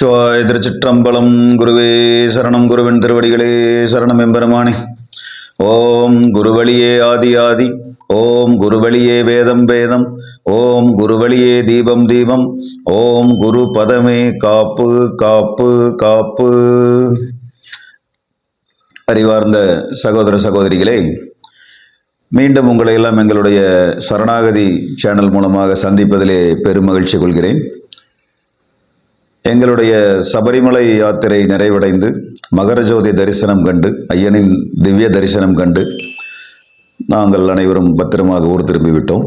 சிவாய திருச்சிற்றம்பலம் குருவே சரணம் குருவின் திருவடிகளே சரணம் எம்பெருமானே. ஓம் குருவழியே ஆதி ஆதி ஓம் குருவழியே வேதம் வேதம் ஓம் குருவழியே தீபம் தீபம் ஓம் குரு பதமே காப்பு காப்பு காப்பு. அறிவார்ந்த சகோதர சகோதரிகளே மீண்டும் உங்களை எல்லாம் எங்களுடைய சரணாகதி சேனல் மூலமாக சந்திப்பதிலே பெருமகிழ்ச்சி கொள்கிறேன். எங்களுடைய சபரிமலை யாத்திரை நிறைவடைந்து மகரஜோதி தரிசனம் கண்டு ஐயனின் திவ்ய தரிசனம் கண்டு நாங்கள் அனைவரும் பத்திரமாக ஊர் திரும்பிவிட்டோம்.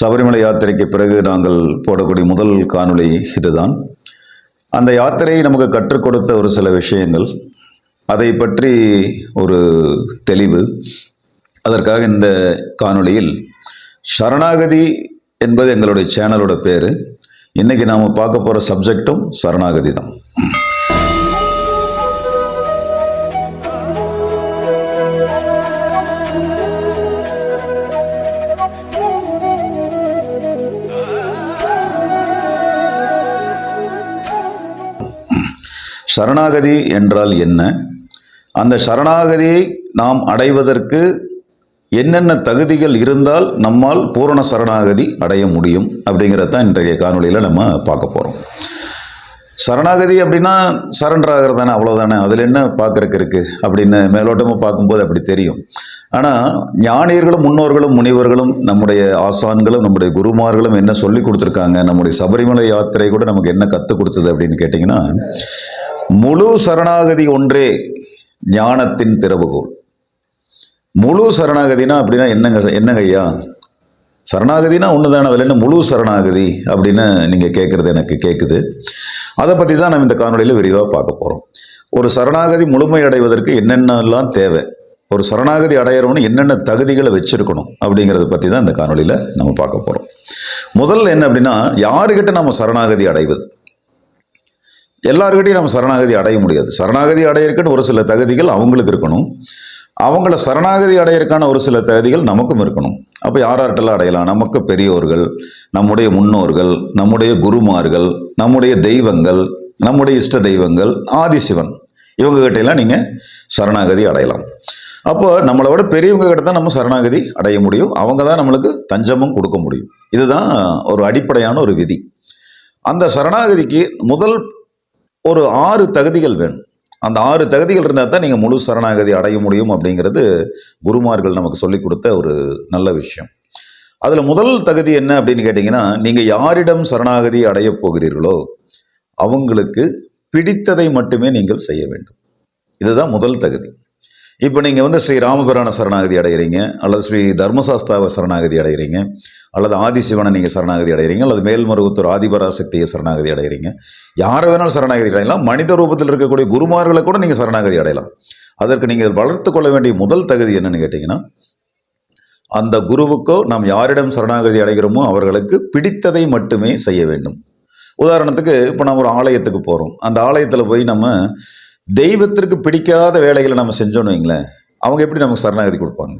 சபரிமலை யாத்திரைக்கு பிறகு நாங்கள் போடக்கூடிய முதல் காணொளி இதுதான். அந்த யாத்திரை நமக்கு கற்றுக் கொடுத்த ஒரு சில விஷயங்கள். அதை பற்றி ஒரு தெளிவு. அதற்காக இந்த காணொளியில் சரணாகதி என்பது எங்களுடைய சேனலோட பேர். இன்னைக்கு நாம் பார்க்க போகிற சப்ஜெக்டும் சரணாகதி தான் சரணாகதி என்றால் என்ன? அந்த சரணாகதியை நாம் அடைவதற்கு என்னென்ன தகுதிகள் இருந்தால் நம்மால் பூரண சரணாகதி அடைய முடியும் அப்படிங்கிறதான் இன்றைய காணொளியில் நம்ம பார்க்க போகிறோம் சரணாகதி அப்படின்னா சரண்டர் ஆகிறது தானே அவ்வளோதானே அதில் என்ன பார்க்குறக்கு இருக்குது அப்படின்னு மேலோட்டமாக பார்க்கும்போது அப்படி தெரியும். ஆனால் ஞானியர்களும் முன்னோர்களும் முனிவர்களும் நம்முடைய ஆசான்களும் நம்முடைய குருமார்களும் என்ன சொல்லி கொடுத்துருக்காங்க? நம்முடைய சபரிமலை யாத்திரை கூட நமக்கு என்ன கற்றுக் கொடுத்தது அப்படின்னு கேட்டிங்கன்னா முழு சரணாகதி ஒன்றே ஞானத்தின் திறவுகோள் முழு சரணாகதினா அப்படின்னா என்னங்க என்னங்க ஐயா? சரணாகதினா ஒன்று தானே அதில் என்ன முழு சரணாகதி அப்படின்னு நீங்கள் கேட்குறது எனக்கு கேட்குது அதை பற்றி தான் நம்ம இந்த காணொலியில் விரிவாக பார்க்க போகிறோம் ஒரு சரணாகதி முழுமை அடைவதற்கு என்னென்னலாம் தேவை? ஒரு சரணாகதி அடையிறவனு என்னென்ன தகுதிகளை வச்சுருக்கணும் அப்படிங்கிறத பற்றி தான் இந்த காணொலியில் நம்ம பார்க்க போகிறோம் முதல்ல என்ன அப்படின்னா யாருக்கிட்ட நம்ம சரணாகதி அடைவது? எல்லாருக்கிட்டையும் நம்ம சரணாகதி அடைய முடியாது. சரணாகதி அடையிறதுக்குன்னு ஒரு சில தகுதிகள் அவங்களுக்கு இருக்கணும். அவங்கள சரணாகதி அடையிறதுக்கான ஒரு சில தகுதிகள் நமக்கும் இருக்கணும். அப்போ யார்கிட்டலாம் அடையலாம்? நமக்கு பெரியோர்கள் நம்முடைய முன்னோர்கள் நம்முடைய குருமார்கள் நம்முடைய தெய்வங்கள் நம்முடைய இஷ்ட தெய்வங்கள் ஆதிசிவன். இவங்க கிட்டையெல்லாம் நீங்கள் சரணாகதி அடையலாம். அப்போ நம்மளை விட பெரியவங்க கிட்ட தான் நம்ம சரணாகதி அடைய முடியும். அவங்க தான் நம்மளுக்கு தஞ்சமும் கொடுக்க முடியும். இதுதான் ஒரு அடிப்படையான ஒரு விதி. அந்த சரணாகதிக்கு முதல் ஒரு ஆறு தகுதிகள் வேணும். அந்த ஆறு தகுதிகள் இருந்தால் தான் நீங்கள் முழு சரணாகதி அடைய முடியும் அப்படிங்கிறது குருமார்கள் நமக்கு சொல்லிக் கொடுத்த ஒரு நல்ல விஷயம். அதில் முதல் தகுதி என்ன அப்படின்னு கேட்டிங்கன்னா நீங்கள் யாரிடம் சரணாகதி அடையப் போகிறீர்களோ அவங்களுக்கு பிடித்ததை மட்டுமே நீங்கள் செய்ய வேண்டும். இதுதான் முதல் தகுதி. இப்போ நீங்கள் வந்து ஸ்ரீ ராமபிரான சரணாகதி அடைகிறீங்க அல்லது ஸ்ரீ தர்மசாஸ்தாவ சரணாகதி அடைகிறீங்க அல்லது ஆதிசிவனை நீங்கள் சரணாகதி அடைகிறீங்க அல்லது மேல்மருவத்தூர் ஆதிபராசக்தியை சரணாகதி அடைகிறீங்க யாரை வேணாலும் சரணாகதி அடையலாம். மனித ரூபத்தில் இருக்கக்கூடிய குருமார்களை கூட நீங்கள் சரணாகதி அடையலாம். அதற்கு நீங்கள் வளர்த்து கொள்ள வேண்டிய முதல் தகுதி என்னென்னு கேட்டிங்கன்னா அந்த குருவுக்கோ நாம் யாரிடம் சரணாகதி அடைகிறோமோ அவர்களுக்கு பிடித்ததை மட்டுமே செய்ய வேண்டும். உதாரணத்துக்கு இப்போ நம்ம ஒரு ஆலயத்துக்கு போகிறோம் அந்த ஆலயத்தில் போய் நம்ம தெய்வத்திற்கு பிடிக்காத வேலைகளை நம்ம செஞ்சோன்னு வைங்களேன் அவங்க எப்படி நமக்கு சரணாகதி கொடுப்பாங்க?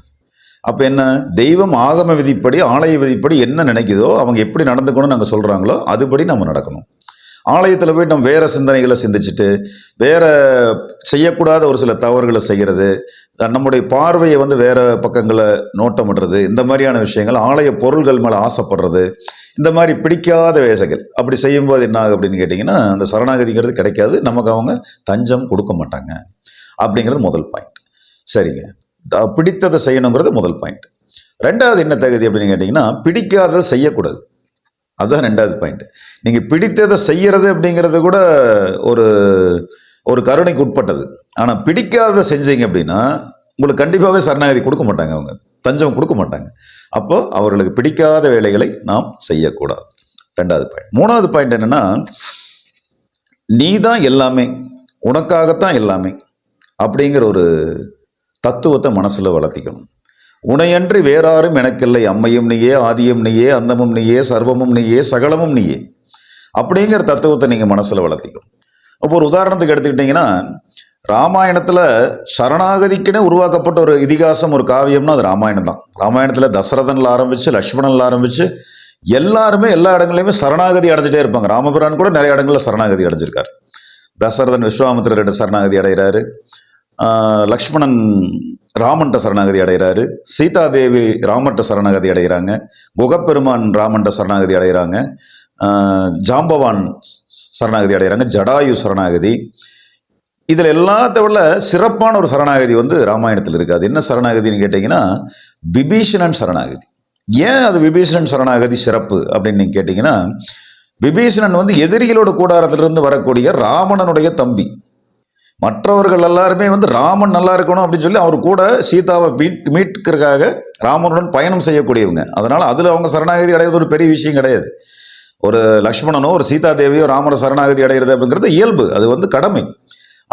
அப்போ என்ன? தெய்வம் ஆகம விதிப்படி ஆலய விதிப்படி என்ன நினைக்குதோ அவங்க எப்படி நடந்துக்கணும்னு நாங்கள் சொல்கிறாங்களோ அதுபடி நம்ம நடக்கணும். ஆலயத்தில் போய் நம்ம வேறு சிந்தனைகளை சிந்திச்சுட்டு வேற செய்யக்கூடாத ஒரு சில தவறுகளை செய்கிறது நம்முடைய பார்வையை வந்து வேறு பக்கங்களை நோட்டமிடுறது இந்த மாதிரியான விஷயங்கள் ஆலய பொருள்கள் மேலே ஆசைப்படுறது இந்த மாதிரி பிடிக்காத வேசைகள் அப்படி செய்யும்போது என்ன ஆகும் அப்படின்னு கேட்டிங்கன்னா அந்த சரணாகதிங்கிறது கிடைக்காது. நமக்கு அவங்க தஞ்சம் கொடுக்க மாட்டாங்க. அப்படிங்கிறது முதல் பாயிண்ட் சரிங்க. த- பிடித்ததை செய்யணுங்கிறது முதல் பாயிண்ட் ரெண்டாவது என்ன தகுதி அப்படின்னு கேட்டிங்கன்னா பிடிக்காததை செய்யக்கூடாது. அதுதான் ரெண்டாவது பாயிண்ட் நீங்கள் பிடித்ததை செய்கிறது அப்படிங்கிறது கூட ஒரு ஒரு கருணைக்கு உட்பட்டது. ஆனால் பிடிக்காததை செஞ்சீங்க அப்படின்னா உங்களுக்கு கண்டிப்பாகவே சரணாகதி கொடுக்க மாட்டாங்க அவங்க. தஞ்சம் கொடுக்க மாட்டாங்க. அப்போ அவர்களுக்கு பிடிக்காத வேலைகளை நாம் செய்யக்கூடாது. ரெண்டாவது பாயிண்ட் மூணாவது பாயிண்ட் என்னன்னா நீ தான் எல்லாமே உனக்காகத்தான் எல்லாமே அப்படிங்கிற ஒரு தத்துவத்தை மனசில் வளர்த்திக்கணும். உனையன்றி வேறாரும் எனக்கில்லை. அம்மையும் நீயே ஆதியும் நீயே அந்தமும் நீயே சர்வமும் நீயே சகலமும் நீயே. அப்படிங்கிற தத்துவத்தை நீங்கள் மனசில் வளர்த்திக்கணும். இப்போ ஒரு உதாரணத்துக்கு எடுத்துக்கிட்டிங்கன்னா ராமாயணத்தில் சரணாகதிக்குன்னு உருவாக்கப்பட்ட ஒரு இதிகாசம் ஒரு காவியம்னா அது ராமாயணம் தான். ராமாயணத்தில் தசரதனில் ஆரம்பித்து லக்ஷ்மணனில் ஆரம்பித்து எல்லாருமே எல்லா இடங்களையுமே சரணாகதி அடைஞ்சிட்டே இருப்பாங்க. ராமபிரான் கூட நிறைய இடங்களில் சரணாகதி அடைஞ்சிருக்கார். தசரதன் விஸ்வாமித்திரர்கிட்ட சரணாகதி அடைகிறாரு. லக்ஷ்மணன் ராமன்ட்ட சரணாகதி அடைகிறாரு. சீதாதேவி ராமன்ட்ட சரணாகதி அடைகிறாங்க. குகப்பெருமான் ராமன்ட்ட சரணாகதி அடைகிறாங்க. ஜாம்பவான் சரணாகதி அடைகிறாங்க. ஜடாயு சரணாகதி. இதில் எல்லாத்த விட சிறப்பான ஒரு சரணாகதி வந்து ராமாயணத்தில் இருக்காது அது என்ன சரணாகதின்னு கேட்டிங்கன்னா விபீஷணன் சரணாகதி. ஏன் அது விபீஷணன் சரணாகதி சிறப்பு அப்படின்னு நீங்கள் கேட்டிங்கன்னா விபீஷணன் வந்து எதிரிகளோட கூடாரத்திலிருந்து வரக்கூடிய ராவணனுடைய தம்பி. மற்றவர்கள் எல்லாருமே வந்து ராமன் நல்லா இருக்கணும் அப்படின்னு சொல்லி அவர் கூட சீதாவை மீட் மீட்கிறதுக்காக ராமனுடன் பயணம் செய்யக்கூடியவங்க. அதனால் அதில் அவங்க சரணாகதி அடையிறது ஒரு பெரிய விஷயம் கிடையாது. ஒரு லக்ஷ்மணனோ ஒரு சீதா தேவியோ ராமர சரணாகதி அடைகிறது அப்படிங்கிறது இயல்பு. அது வந்து கடமை.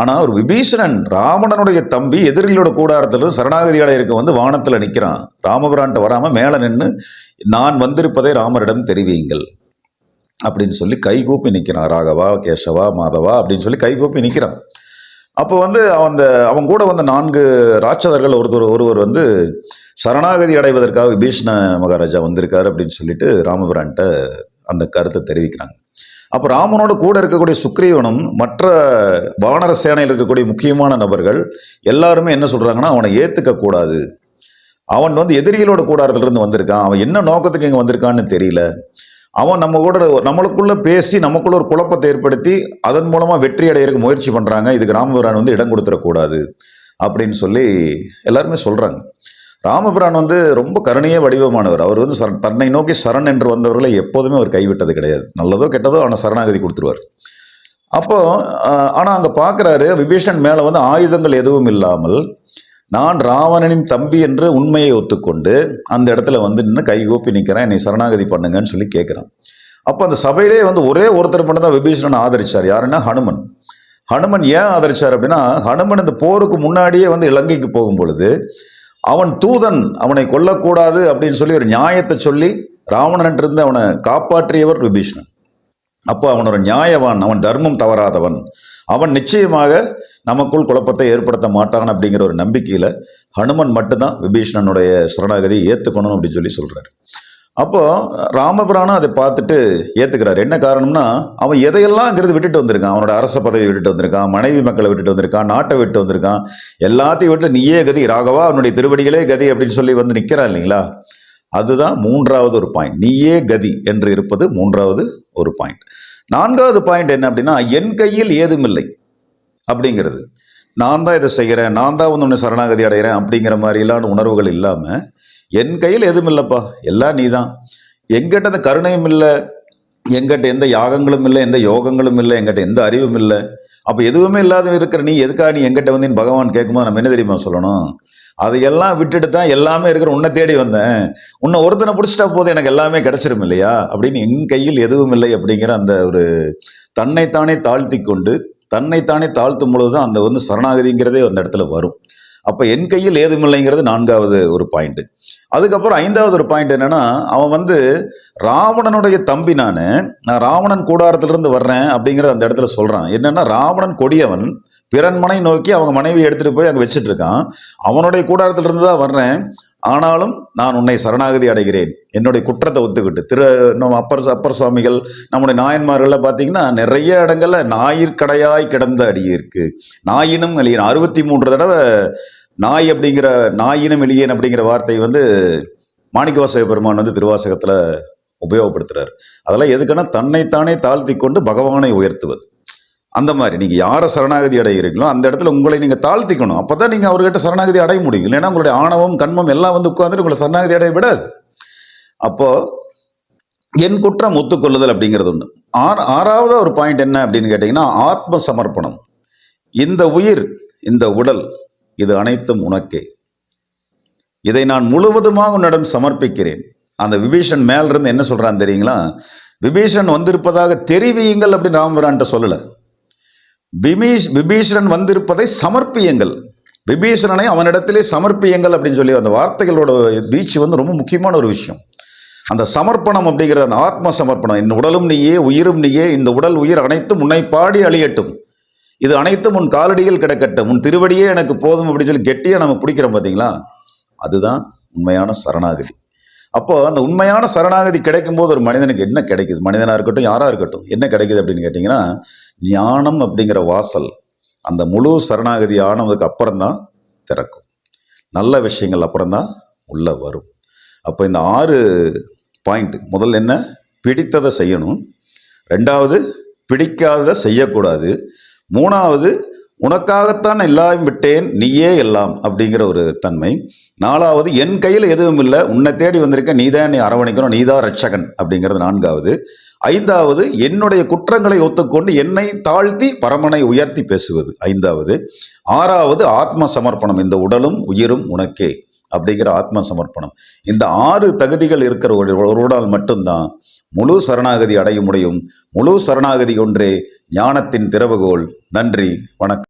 ஆனால் ஒரு விபீஷணன் ராவணனுடைய தம்பி எதிரிகளோட கூடாரத்தில் சரணாகதி அடையிருக்க வந்து வானத்தில் நிற்கிறான் ராமபுரான்ட்ட வராமல் மேலே நின்று நான் வந்திருப்பதை ராமரிடம் தெரிவியுங்கள். அப்படின்னு சொல்லி கைகூப்பி நிற்கிறான் ராகவா கேசவா மாதவா அப்படின்னு சொல்லி கைகூப்பி நிற்கிறான் அப்போ வந்து அந்த அவன் கூட வந்த நான்கு ராட்சதர்கள் ஒருத்தர் ஒருவர் வந்து சரணாகதி அடைவதற்காக விபீஷ்ண மகாராஜா வந்திருக்காரு அப்படின்னு சொல்லிட்டு ராமபிரான்ட்ட அந்த கருத்தை தெரிவிக்கிறாங்க. அப்போ ராமனோட கூட இருக்கக்கூடிய சுக்ரீவனும் மற்ற வானர சேனையில் இருக்கக்கூடிய முக்கியமான நபர்கள் எல்லாருமே என்ன சொல்கிறாங்கன்னா அவனை ஏற்றுக்க கூடாது. அவன் வந்து எதிரிகளோட கூடாரத்துலேருந்து வந்திருக்கான். அவன் என்ன நோக்கத்துக்கு இங்கே வந்திருக்கான்னு தெரியல. அவன் நம்ம கூட நம்மளுக்குள்ள பேசி நமக்குள்ள ஒரு குழப்பத்தை ஏற்படுத்தி அதன் மூலமா வெற்றி அடையிறதுக்கு முயற்சி பண்றாங்க. இதுக்கு ராமபிரான் வந்து இடம் கொடுத்துடக்கூடாது அப்படின்னு சொல்லி எல்லாருமே சொல்றாங்க. ராமபிரான் வந்து ரொம்ப கருணையே வடிவமானவர். அவர் வந்து சரண் தன்னை நோக்கி சரண் என்று வந்தவர்களை எப்போதுமே அவர் கைவிட்டது கிடையாது. நல்லதோ கெட்டதோ ஆனால் சரணாகதி கொடுத்துருவார். அப்போ ஆனால் அங்கே பார்க்குறாரு விபீஷன் மேலே வந்து ஆயுதங்கள் எதுவும் இல்லாமல் நான் ராவணனின் தம்பி என்று உண்மையை ஒத்துக்கொண்டு அந்த இடத்துல வந்து நின்று கைகூப்பி நிற்கிறேன் என்னை சரணாகதி பண்ணுங்கன்னு சொல்லி கேட்குறான் அப்போ அந்த சபையிலே வந்து ஒரே ஒருத்தர் மட்டும் தான் விபீஷணன் ஆதரிச்சார். யாருன்னா ஹனுமன். ஹனுமன் ஏன் ஆதரிச்சார் அப்படின்னா ஹனுமன் இந்த போருக்கு முன்னாடியே வந்து இலங்கைக்கு போகும் பொழுது அவன் தூதன் அவனை கொல்லக்கூடாது அப்படின்னு சொல்லி ஒரு நியாயத்தை சொல்லி ராவணன்ட்டிருந்து அவனை காப்பாற்றியவர் விபீஷணன். அப்போ அவன் ஒரு நியாயவான் அவன் தர்மம் தவறாதவன். அவன் நிச்சயமாக நமக்குள் குழப்பத்தை ஏற்படுத்த மாட்டான் அப்படிங்கிற ஒரு நம்பிக்கையில் ஹனுமன் மட்டும்தான் விபீஷணனுடைய சரணாகதியை ஏற்றுக்கணும் அப்படின்னு சொல்லி சொல்கிறார் அப்போது ராமபிரானும் அதை பார்த்துட்டு ஏற்றுக்கிறார் என்ன காரணம்னா அவன் எதையெல்லாம் அங்கிருந்து விட்டுட்டு வந்திருக்கான். அவனோட அரச பதவி விட்டுட்டு வந்திருக்கான் மனைவி மக்களை விட்டுட்டு வந்திருக்கான் நாட்டை விட்டு வந்திருக்கான். எல்லாத்தையும் விட்டு நீயே கதி ராகவா அவனுடைய திருவடிகளே கதி அப்படின்னு சொல்லி வந்து நிற்கிறான் இல்லைங்களா? அதுதான் மூன்றாவது ஒரு பாயிண்ட் நீயே கதி என்று இருப்பது மூன்றாவது ஒரு பாயிண்ட் நான்காவது பாயிண்ட் என்ன அப்படின்னா என் கையில் ஏதுமில்லை அப்படிங்கிறது. நான் தான் இதை செய்கிறேன் நான் தான் வந்து ஒன்று சரணாகதி அடைகிறேன் அப்படிங்கிற மாதிரிலான உணர்வுகள் இல்லாமல் என் கையில் எதுவும் இல்லைப்பா எல்லாம் நீ தான் எங்கிட்ட அந்த கருணையும் இல்லை எங்கிட்ட எந்த யாகங்களும் இல்லை எந்த யோகங்களும் இல்லை எங்கிட்ட எந்த அறிவும் இல்லை. அப்போ எதுவுமே இல்லாத இருக்கிற நீ எதுக்காக நீ எங்கிட்ட வந்து பகவான் கேட்கும்போது நம்ம என்ன தெரியுமா சொல்லணும்? அதையெல்லாம் விட்டுட்டு தான் எல்லாமே இருக்கிற உன்னை தேடி வந்தேன். உன்னை ஒருத்தனை பிடிச்சிட்டா போது எனக்கு எல்லாமே கிடைச்சிரும் இல்லையா? அப்படின்னு என் கையில் எதுவும் இல்லை அப்படிங்கிற அந்த ஒரு தன்னைத்தானே தாழ்த்தி கொண்டு தன்னைத்தானே தாழ்த்தும் பொழுது தான் அந்த வந்து சரணாகதிங்கிறதே அந்த இடத்துல வரும். அப்போ என் கையில் ஏதுமில்லைங்கிறது நான்காவது ஒரு பாயிண்ட்டு அதுக்கப்புறம் ஐந்தாவது ஒரு பாயிண்ட் என்னென்னா அவன் வந்து ராவணனுடைய தம்பி நான் நான் ராவணன் கூடாரத்திலிருந்து வர்றேன் அப்படிங்கிறத அந்த இடத்துல சொல்கிறான் என்னென்னா ராவணன் கொடியவன் பிறன்மனை நோக்கி அவங்க மனைவி எடுத்துகிட்டு போய் அங்கே வச்சுட்டு இருக்கான். அவனுடைய கூடாரத்திலிருந்து தான் வர்றேன். ஆனாலும் நான் உன்னை சரணாகதி அடைகிறேன். என்னுடைய குற்றத்தை ஒத்துக்கிட்டு திரு நம்ம அப்பர் அப்பர் சுவாமிகள் நம்முடைய நாயன்மார்களில் பார்த்தீங்கன்னா நிறைய இடங்கள்ல நாயிற்கடையாய் கிடந்த அடியிருக்கு. நாயினும் எளியன் அறுபத்தி மூன்று தடவை நாய் அப்படிங்கிற நாயினும் எளியன் அப்படிங்கிற வார்த்தை வந்து மாணிக்கவாசக பெருமான் வந்து திருவாசகத்தில் உபயோகப்படுத்துறாரு. அதெல்லாம் எதுக்குன்னா தன்னைத்தானே தாழ்த்தி கொண்டு பகவானை உயர்த்துவது. அந்த மாதிரி நீங்கள் யாரை சரணாகதி அடைகிறீங்களோ அந்த இடத்துல உங்களை நீங்கள் தாழ்த்திக்கணும். அப்போ தான் நீங்கள் அவர்கிட்ட சரணாகதி அடைய முடியும். இல்லைன்னா உங்களுடைய ஆணவம் கண்மம் எல்லாம் வந்து உட்காந்துட்டு உங்களை சரணாகதி அடைய விடாது. அப்போ என் குற்றம் ஒத்துக்கொள்ளுதல் அப்படிங்கிறது ஒன்று ஆறு ஆறாவது ஒரு பாயிண்ட் என்ன அப்படின்னு கேட்டிங்கன்னா ஆத்ம சமர்ப்பணம் இந்த உயிர் இந்த உடல் இது அனைத்தும் உனக்கே. இதை நான் முழுவதுமாக உன்னிடம் சமர்ப்பிக்கிறேன். அந்த விபீஷன் மேலிருந்து என்ன சொல்கிறான் தெரியுங்களா? விபீஷன் வந்திருப்பதாக தெரிவியுங்கள் அப்படின்னு ராமபிரான்ட்ட சொல்லலை. விபீஷ் விபீஷணன் வந்திருப்பதை சமர்ப்பியுங்கள். விபீஷணனை அவனிடத்திலே சமர்ப்பியுங்கள் அப்படின்னு சொல்லி அந்த வார்த்தைகளோட வீச்சு வந்து ரொம்ப முக்கியமான ஒரு விஷயம். அந்த சமர்ப்பணம் அப்படிங்கிற அந்த ஆத்ம சமர்ப்பணம் என் உடலும் நீயே உயிரும் நீயே இந்த உடல் உயிர் அனைத்தும் உன்னை பாடி அழியட்டும். இது அனைத்தும் உன் காலடியில் கிடக்கட்டும். உன் திருவடியே எனக்கு போதும் அப்படின்னு சொல்லி கெட்டியாக நம்ம பிடிக்கிறோம் பார்த்தீங்களா அதுதான் உண்மையான சரணாகதி. அப்போ அந்த உண்மையான சரணாகதி கிடைக்கும் போது ஒரு மனிதனுக்கு என்ன கிடைக்குது? மனிதனாக இருக்கட்டும் யாராக இருக்கட்டும் என்ன கிடைக்குது அப்படின்னு கேட்டிங்கன்னா ஞானம் அப்படிங்கிற வாசல் அந்த முழு சரணாகதி ஆனதுக்கு அப்புறம் தான் திறக்கும். நல்ல விஷயங்கள் அப்புறம் தான் உள்ளே வரும். அப்போ இந்த ஆறு பாயிண்ட் முதல்ல என்ன? பிடித்ததை செய்யணும். ரெண்டாவது பிடிக்காததை செய்யக்கூடாது. மூணாவது உனக்காகத்தான் எல்லாம் விட்டேன் நீயே எல்லாம் அப்படிங்கிற ஒரு தன்மை. நாலாவது என் கையில் எதுவும் இல்லை உன்னை தேடி வந்திருக்க நீ தான் நீ அரவணைக்கணும் நீ தான் ரட்சகன் அப்படிங்கிறது நான்காவது. ஐந்தாவது என்னுடைய குற்றங்களை ஒத்துக்கொண்டு என்னை தாழ்த்தி பரமனை உயர்த்தி பேசுவது ஐந்தாவது. ஆறாவது ஆத்ம சமர்ப்பணம் இந்த உடலும் உயிரும் உனக்கே அப்படிங்கிற ஆத்ம சமர்ப்பணம் இந்த ஆறு தகுதிகள் இருக்கிற ஒரு ஒருவரால் மட்டும்தான் முழு சரணாகதி அடைய முடியும். முழு சரணாகதி ஒன்றே ஞானத்தின் திறவுகோல் நன்றி வணக்கம்.